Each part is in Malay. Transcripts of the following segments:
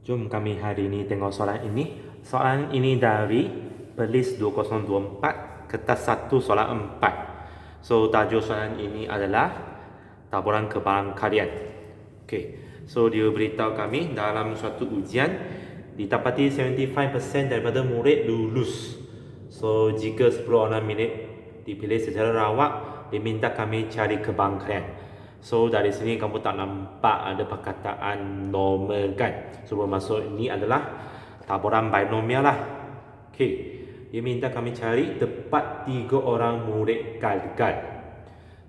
Jom kami hari ini tengok soalan ini. Soalan ini dari Pelis 2024 kertas 1 soalan 4. So tajuk soalan ini adalah taburan kebaran kalian. Okey. So dia beritahu kami dalam suatu ujian ditapati 75% daripada murid lulus. So jika 10 orang minit dipilih secara rawak diminta kami cari kebaran kalian. So dari sini kamu tak nampak ada perkataan normal kan? So bermaksud ini adalah taburan binomial lah. Okay. Dia minta kami cari tepat tiga orang murid gagal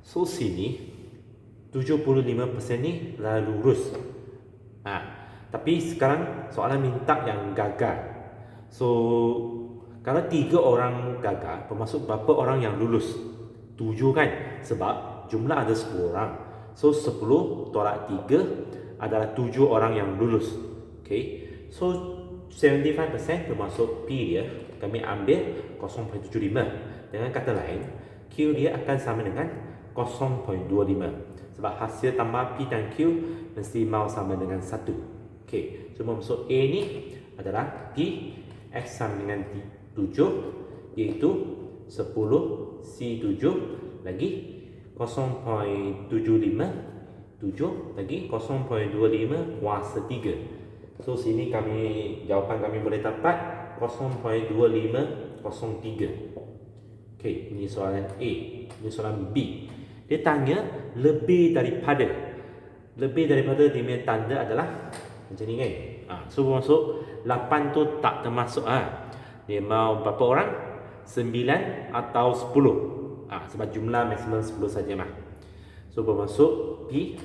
So sini 75% ni dah lurus. Ha. Tapi sekarang soalan minta yang gagal. So kalau tiga orang gagal Bermaksud berapa orang yang lulus? Tujuh kan? Sebab jumlah ada sepuluh orang So 10 tolak 3 adalah 7 orang yang lulus. Okay. So 75% termasuk P dia kami ambil 0.75. Dengan kata lain, Q dia akan sama dengan 0.25. Sebab hasil tambah P dan Q mesti mau sama dengan 1. Okay. So maksud A ni adalah P X sama dengan 7 iaitu 10 C7 lagi 0.75 7 lagi 0.25 kuasa 3 so sini kami jawapan kami boleh dapat 0.2503 ok ini soalan A. Ini soalan B. Dia tanya lebih daripada lebih daripada dia punya tanda adalah macam ni kan? Ha, so masuk 8 tu tak termasuk ha. dia mau berapa orang? 9 atau 10 ha, sebab jumlah maksimum 10 saja mah. So bermaksud P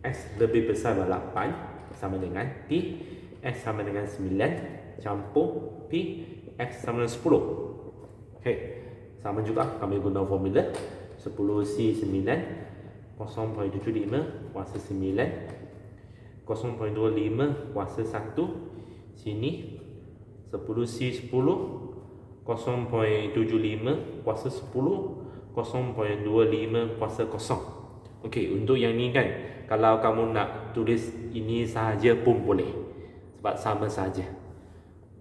X lebih besar daripada 8 sama dengan P X sama dengan 9 campur P X sama dengan 10. Okey. Sama juga kami guna formula 10C 9 0.75 kuasa 9 0.25 kuasa 1 sini 10C 10 0.75 kuasa 10 0.25 kuasa kosong. Okey, untuk yang ni kan Kalau kamu nak tulis ini sahaja pun boleh. Sebab sama saja.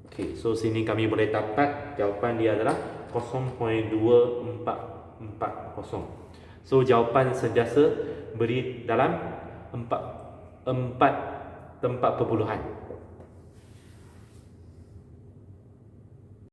Okey, so sini kami boleh dapat Jawapan dia adalah 0.2440 So jawapan sentiasa beri dalam 4, 4 tempat perpuluhan